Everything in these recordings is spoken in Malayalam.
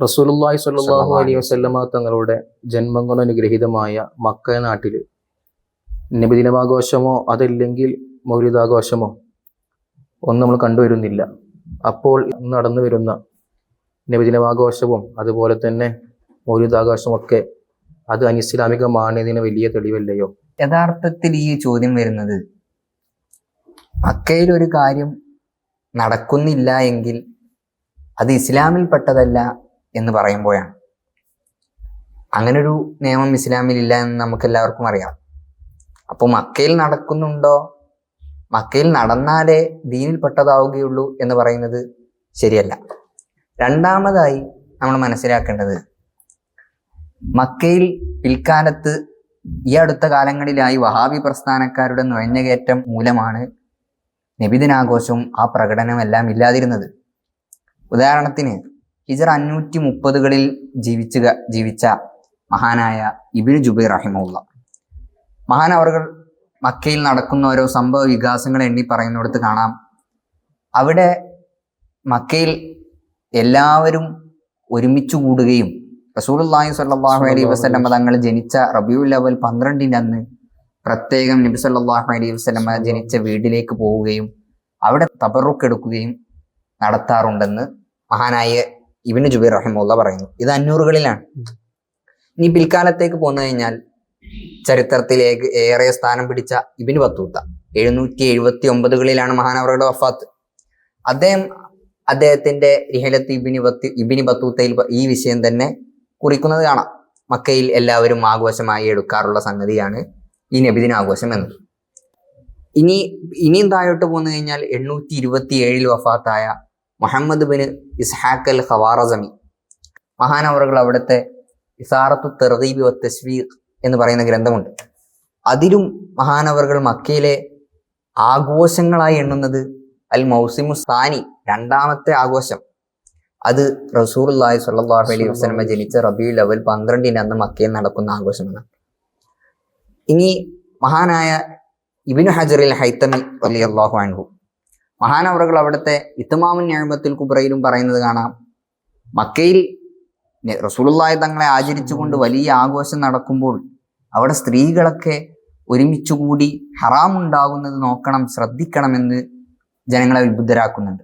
റസൂലുള്ളാഹി സ്വല്ലല്ലാഹു അലൈഹി വസല്ലമ തങ്ങളുടെ ജന്മം കൊണ്ട് അനുഗ്രഹീതമായ മക്ക നാട്ടിൽ നബിദിനമാഘോഷമോ അതല്ലെങ്കിൽ മൗലിതാഘോഷമോ ഒന്നും നമ്മൾ കണ്ടുവരുന്നില്ല. അപ്പോൾ നടന്നു വരുന്ന നബിദിനമാഘോഷവും അതുപോലെ തന്നെ മൗലിതാഘോഷവും ഒക്കെ അത് അനിസ്ലാമികമാണ് ഇതിന് വലിയ തെളിവല്ലയോ? യഥാർത്ഥത്തിൽ ഈ ചോദ്യം വരുന്നത് മക്കയിൽ ഒരു കാര്യം നടക്കുന്നില്ല എങ്കിൽ അത് ഇസ്ലാമിൽപ്പെട്ടതല്ല എന്ന് പറയുമ്പോഴാണ്. അങ്ങനൊരു നിയമം ഇസ്ലാമിൽ ഇല്ല എന്ന് നമുക്ക് എല്ലാവർക്കും അറിയാം. അപ്പോൾ മക്കയിൽ നടക്കുന്നുണ്ടോ? മക്കയിൽ നടന്നാലേ ദീനിൽപ്പെട്ടതാവുകയുള്ളൂ എന്ന് പറയുന്നത് ശരിയല്ല. രണ്ടാമതായി നമ്മൾ മനസ്സിലാക്കേണ്ടത് മക്കയിൽ പിൽക്കാലത്ത് ഈ അടുത്ത കാലങ്ങളിലായി വഹാബി പ്രസ്ഥാനക്കാരുടെ നുഴഞ്ഞുകയറ്റം മൂലമാണ് നബിദിനാഘോഷവും ആ പ്രകടനവും എല്ലാം ഇല്ലാതിരുന്നത്. ഉദാഹരണത്തിന് ഹിജർ അഞ്ഞൂറ്റി മുപ്പതുകളിൽ ജീവിച്ച ജീവിച്ച മഹാനായ ഇബിൻ ജുബൈർ റഹിമുള്ള മഹാൻ അവർ മക്കയിൽ നടക്കുന്ന ഓരോ സംഭവ വികാസങ്ങൾ എണ്ണി പറയുന്നിടത്ത് കാണാം. അവിടെ മക്കയിൽ എല്ലാവരും ഒരുമിച്ച് കൂടുകയും റസൂലുള്ളാഹി സ്വല്ലല്ലാഹു അലൈഹി വസല്ലമ തങ്ങൾ ജനിച്ച റബിയുൽ അവൽ പന്ത്രണ്ടിന്റെ അന്ന് പ്രത്യേകം നബി സല്ലല്ലാഹു അലൈഹി വസല്ലമ ജനിച്ച വീട്ടിലേക്ക് പോവുകയും അവിടെ തബറുക്ക് എടുക്കുകയും നടത്താറുണ്ടെന്ന് മഹാനായ ഇബിന് ജുബൈർ റഹിമുള്ള പറയുന്നു. ഇത് അഞ്ഞൂറുകളിലാണ്. ഇനി പിൽക്കാലത്തേക്ക് പോന്നു കഴിഞ്ഞാൽ ചരിത്രത്തിലേക്ക് ഏറെ സ്ഥാനം പിടിച്ച ഇബിന് ബത്തൂത്ത. എഴുന്നൂറ്റി എഴുപത്തി ഒമ്പതുകളിലാണ് മഹാനവറുടെ വഫാത്ത്. അദ്ദേഹം അദ്ദേഹത്തിന്റെ റിഹലത്ത് ഇബിനി ബത്തി ഇബിനി ബത്തൂത്തയിൽ ഈ വിഷയം തന്നെ കുറിക്കുന്നത് കാണാം. മക്കയിൽ എല്ലാവരും ആഘോഷമായി എടുക്കാറുള്ള സംഗതിയാണ് ഈ നബിദിന ആഘോഷം എന്നത്. ഇനി ഇനിയും താഴോട്ട് പോന്നു കഴിഞ്ഞാൽ എണ്ണൂറ്റി ഇരുപത്തി ഏഴിൽ വഫാത്തായ Muhammad bin Ishaq al Khwarizmi. മഹാനവറുകൾ അവിടുത്തെ ഇസാറത്തു തെർഗീബി വ തസ്വീർ എന്ന് പറയുന്ന ഗ്രന്ഥമുണ്ട്. അതിലും മഹാനവറുകൾ മക്കയിലെ ആഘോഷങ്ങളായി എണ്ണുന്നത് അൽ മൗസിമു സാനി രണ്ടാമത്തെ ആഘോഷം. അത് റസൂർലായി സല്ലാഹു അലൈഹി വസ്ലമ ജനിച്ച റബിയു അവൽ പന്ത്രണ്ടിന് അന്ന് മക്കയിൽ നടക്കുന്ന ആഘോഷമാണ്. ഇനി മഹാനായ ഇബിനു ഹജറിൽ ഹൈത്തമി അലി അള്ളാഹു അൻഹു. മഹാനവറുകൾ അവിടുത്തെ ഇത്തമാമുൻ ഞാമത്തിൽ കുബ്രയിലും പറയുന്നത് കാണാം. മക്കയിൽ റസൂലുള്ളാഹി തങ്ങളെ ആചരിച്ചുകൊണ്ട് വലിയ ആഘോഷം നടക്കുമ്പോൾ അവിടെ സ്ത്രീകളൊക്കെ ഒരുമിച്ചുകൂടി ഹറാം ഉണ്ടാകുന്നത് നോക്കണം ശ്രദ്ധിക്കണമെന്ന് ജനങ്ങളെ ഉത്ബുദ്ധരാക്കുന്നുണ്ട്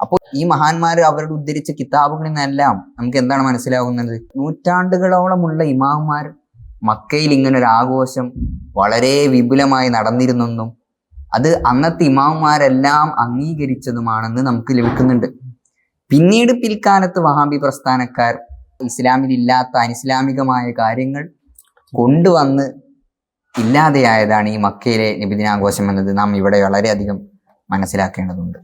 അപ്പോൾ ഈ മഹാന്മാർ അവരുടെ ഉദ്ധരിച്ച കിതാബുകളിൽ നിന്നെല്ലാം നമുക്ക് എന്താണ് മനസ്സിലാകുന്നത്? നൂറ്റാണ്ടുകളോളമുള്ള ഇമാമുമാർ മക്കയിൽ ഇങ്ങനെ ഒരു ആഘോഷം വളരെ വിപുലമായി നടന്നിരുന്നെന്നും അത് അന്നത്തെ ഇമാമുമാരെല്ലാം അംഗീകരിച്ചതുമാണെന്ന് നമുക്ക് ലഭിക്കുന്നുണ്ട്. പിന്നീട് പിൽക്കാലത്ത് വഹാബി പ്രസ്ഥാനക്കാർ ഇസ്ലാമിലില്ലാത്ത അനിസ്ലാമികമായ കാര്യങ്ങൾ കൊണ്ടുവന്ന് ഇല്ലാതെയായതാണ് ഈ മക്കയിലെ നിബിദിനാഘോഷം എന്നത് നാം ഇവിടെ വളരെയധികം മനസ്സിലാക്കേണ്ടതുണ്ട്.